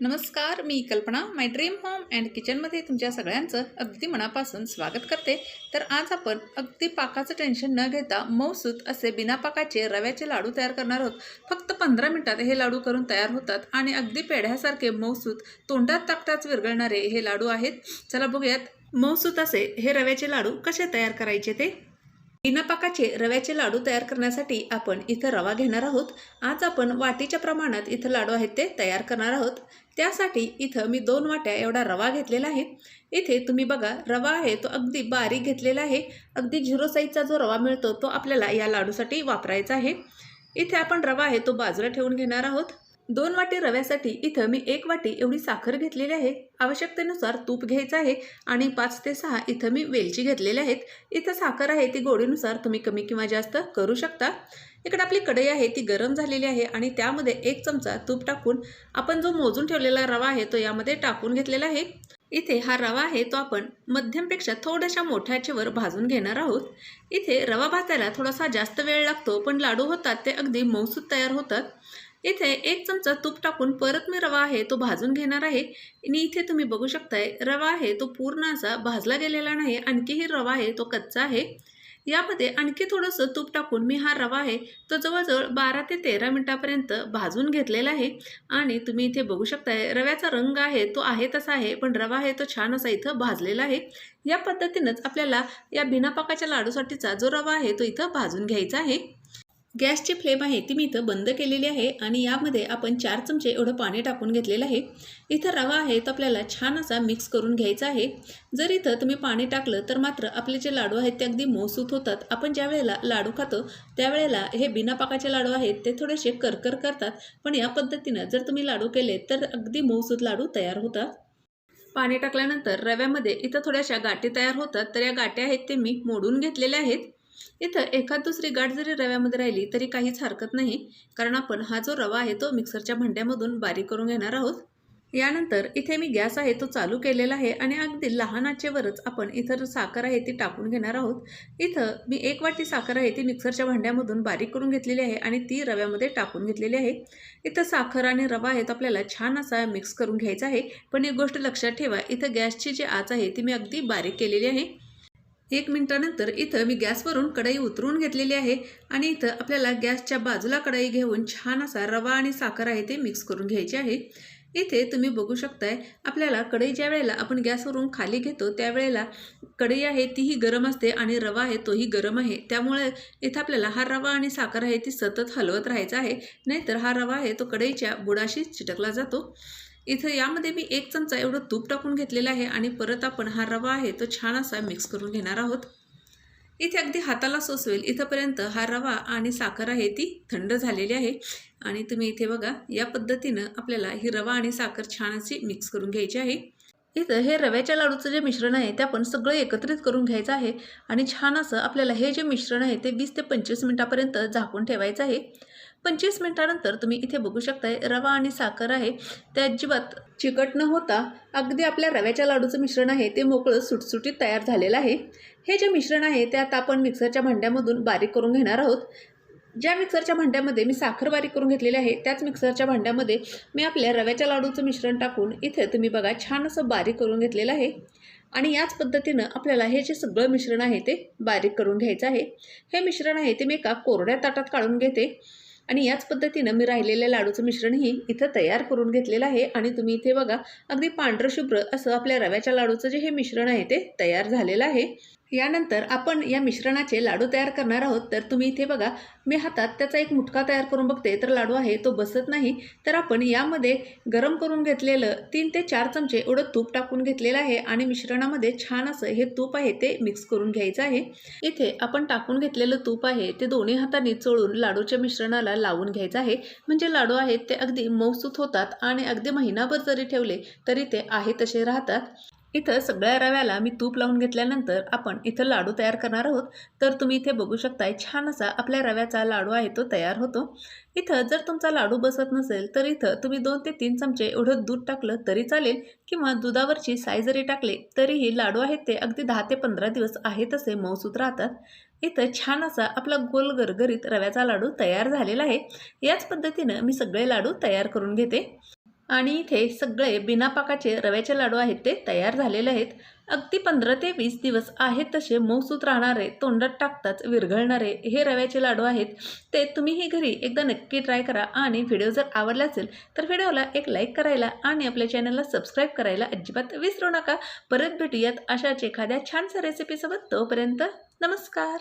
नमस्कार मी कल्पना माय dream home and किचनमध्ये तुमच्या सगळ्यांचं अगदी मनापासून स्वागत करते. तर आज आपण अगदी पाकाचं टेन्शन न घेता मऊसूत असे बिना पाकाचे रव्याचे लाडू तयार करणार आहोत. फक्त पंधरा मिनटात हे लाडू करून तयार होतात आणि अगदी पेढ्यासारखे मऊसूत तोंडात ताकताच विरघळणारे हे लाडू आहेत. चला बघूयात मऊसूत असे हे रव्याचे लाडू कसे तयार करायचे ते? बिना पाकाचे रव्याचे लाडू तयार करण्यासाठी आपण इथं रवा घेणार आहोत. आज आपण वाटीच्या प्रमाणात इथं लाडू आहेत ते तयार करणार आहोत. त्यासाठी इथं मी दोन वाट्या एवढा रवा घेतलेला आहे. इथे तुम्ही बघा रवा आहे तो अगदी बारीक घेतलेला आहे. अगदी झिरो साईजचा जो रवा मिळतो तो आपल्याला या लाडूसाठी वापरायचा आहे. इथे आपण रवा आहे तो बाजूला ठेवून घेणार आहोत. दोन वाटी रव्यासाठी इथं मी एक वाटी एवढी साखर घेतलेली आहे. आवश्यकतेनुसार तूप घ्यायचं आहे आणि पाच ते सहा इथं मी वेलची घेतलेल्या आहेत. इथं साखर आहे ती गोडीनुसार तुम्ही कमी किंवा जास्त करू शकता. इकडे आपली कढई आहे ती गरम झालेली आहे आणि त्यामध्ये एक चमचा तूप टाकून आपण जो मोजून ठेवलेला रवा आहे तो यामध्ये टाकून घेतलेला आहे. इथे हा रवा आहे तो आपण मध्यमपेक्षा थोड्याशा मोठ्याचेवर भाजून घेणार आहोत. इथे रवा भाजायला थोडासा जास्त वेळ लागतो पण लाडू होतात ते अगदी मौसूद तयार होतात. इथे एक चमचा तूप टाकून परत मी रवा आहे तो भाजून घेणार आहे. आणि इथे तुम्ही बघू शकताय रवा आहे तो पूर्ण असा भाजला गेलेला नाही आणखीही रवा आहे तो कच्चा आहे. यामध्ये आणखी थोडंसं तूप टाकून मी हा रवा आहे तो जवळजवळ बारा ते तेरा मिनटापर्यंत भाजून घेतलेला आहे. आणि तुम्ही इथे बघू शकताय रव्याचा रंग आहे तो आहे तसा आहे पण रवा आहे तो छान असा इथं भाजलेला आहे. या पद्धतीनंच आपल्याला या बिनापाकाच्या लाडूसाठीचा जो रवा आहे तो इथं भाजून घ्यायचा आहे. गॅसची फ्लेम आहे ती मी इथं बंद केलेली आहे आणि यामध्ये आपण चार चमचे एवढं पाणी टाकून घेतलेलं आहे. इथं रवा आहे तो आपल्याला छान असा मिक्स करून घ्यायचा आहे. जर इथं तुम्ही पाणी टाकलं तर मात्र आपले जे लाडू आहेत ते अगदी मौसूत होतात. आपण ज्या वेळेला लाडू खातो त्यावेळेला हे बिना पाकाचे लाडू आहेत ते थोडेसे करकर करतात. पण या पद्धतीनं जर तुम्ही लाडू केले तर अगदी मौसूत लाडू तयार होतात. पाणी टाकल्यानंतर रव्यामध्ये इथं थोड्याशा गाठी तयार होतात. तर या गाठी आहेत ते मी मोडून घेतलेल्या आहेत. इथं एखाद दुसरी गाठ जरी रव्यामध्ये राहिली तरी काहीच हरकत नाही. कारण आपण हा जो रवा आहे तो मिक्सरच्या भांड्यामधून बारीक करून घेणार आहोत. यानंतर इथे मी गॅस आहे तो चालू केलेला आहे आणि अगदी लहान आचेवरच आपण इथं साखर आहे ती टाकून घेणार आहोत. इथं मी एक वाटी साखर आहे ती मिक्सरच्या भांड्यामधून बारीक करून घेतलेली आहे आणि ती रव्यामध्ये टाकून घेतलेली आहे. इथं साखर आणि रवा आहे तो आपल्याला छान असा मिक्स करून घ्यायचा आहे. पण एक गोष्ट लक्षात ठेवा इथं गॅसची जी आच आहे ती मी अगदी बारीक केलेली आहे. एक मिनटानंतर इथं मी गॅसवरून कढई उतरून घेतलेली आहे आणि इथं आपल्याला गॅसच्या बाजूला कढई घेऊन छान असा रवा आणि साखर आहे ते मिक्स करून घ्यायचे आहे. इथे तुम्ही बघू शकताय आपल्याला कढई ज्या वेळेला आपण गॅसवरून खाली घेतो त्यावेळेला कढई आहे तीही गरम असते आणि रवा आहे तोही गरम आहे. त्यामुळे इथं आपल्याला हा रवा आणि साखर आहे ती सतत हलवत राहायचा आहे. नाहीतर हा रवा आहे तो कढईच्या बुडाशी चिटकला जातो. इथं यामध्ये मी एक चमचा एवढं तूप टाकून घेतलेलं आहे आणि परत आपण हा रवा आहे तो छान असा मिक्स करून घेणार आहोत. इथे अगदी हाताला सोसवेल. इथंपर्यंत हा रवा आणि साखर आहे ती थंड झालेली आहे. आणि तुम्ही इथे बघा या पद्धतीनं आपल्याला ही रवा आणि साखर छान अशी मिक्स करून घ्यायची आहे. इथं हे रव्याच्या लाडूचं जे मिश्रण आहे ते आपण सगळं एकत्रित करून घ्यायचं आहे आणि छान असं आपल्याला हे जे मिश्रण आहे ते वीस ते पंचवीस मिनटापर्यंत झाकून ठेवायचं आहे. पंचवीस मिनटानंतर तुम्ही इथे बघू शकताय रवा आणि साखर आहे. ते अजिबात चिकट न होता अगदी आपल्या रव्याच्या लाडूचं मिश्रण आहे ते मोकळं सुटसुटीत तयार झालेलं आहे. हे जे मिश्रण आहे ते आता आपण मिक्सरच्या भांड्यामधून बारीक करून घेणार आहोत. ज्या मिक्सरच्या भांड्यामध्ये मी साखर बारीक करून घेतलेली आहे त्याच मिक्सरच्या भांड्यामध्ये मी आपल्या रव्याच्या लाडूचं मिश्रण टाकून इथे तुम्ही बघा छान असं बारीक करून घेतलेलं आहे. आणि याच पद्धतीनं आपल्याला हे जे सगळं मिश्रण आहे ते बारीक करून घ्यायचं आहे. हे मिश्रण आहे ते मी एका कोरड्या ताटात काढून घेते. आणि याच पद्धतीनं मी राहिलेल्या लाडूचं मिश्रणही इथं तयार करून घेतलेलं आहे. आणि तुम्ही इथे बघा अगदी पांढरं शुभ्र असं आपल्या रव्याच्या लाडूचं जे हे मिश्रण आहे ते तयार झालेलं आहे. यानंतर आपण या मिश्रणाचे लाडू तयार करणार आहोत. तर तुम्ही इथे बघा मी हातात त्याचा एक मुटका तयार करून बघते. तर लाडू आहे तो बसत नाही. तर आपण यामध्ये गरम करून घेतलेलं तीन ते चार चमचे एवढं तूप टाकून घेतलेलं आहे आणि मिश्रणामध्ये छान असं हे तूप आहे ते मिक्स करून घ्यायचं आहे. इथे आपण टाकून घेतलेलं तूप आहे ते दोन्ही हातांनी चोळून लाडूच्या मिश्रणाला लावून घ्यायचं आहे. म्हणजे लाडू आहेत ते अगदी मौसूत होतात आणि अगदी महिनाभर जरी ठेवले तरी ते आहे तसे राहतात. इथं सगळ्या रव्याला मी तूप लावून घेतल्यानंतर आपण इथं लाडू तयार करणार आहोत. तर तुम्ही इथे बघू शकताय छान असा आपल्या रव्याचा लाडू आहे तो तयार होतो. इथं जर तुमचा लाडू बसत नसेल तर इथं तुम्ही दोन ते तीन चमचे एवढं दूध टाकलं तरी चालेल किंवा दुधावरची साय जरी टाकले तरीही लाडू आहेत ते अगदी दहा ते पंधरा दिवस आहे तसे मौसूत राहतात. इथं छान असा आपला गोल गरगरीत रव्याचा लाडू तयार झालेला आहे. याच पद्धतीनं मी सगळे लाडू तयार करून घेते. आणि इथे सगळे बिना पाकाचे रव्याचे लाडू आहेत ते तयार झालेले आहेत. अगदी पंधरा ते वीस दिवस आहेत तसे मऊसूत राहणारे तोंडात टाकताच विरघळणारे हे रव्याचे लाडू आहेत. ते तुम्हीही घरी एकदा नक्की ट्राय करा आणि व्हिडिओ जर आवडला असेल तर व्हिडिओला एक लाईक करायला आणि आपल्या चॅनलला सबस्क्राईब करायला अजिबात विसरू नका. परत भेटूयात अशाच एखाद्या छानशा रेसिपीसोबत. तोपर्यंत नमस्कार.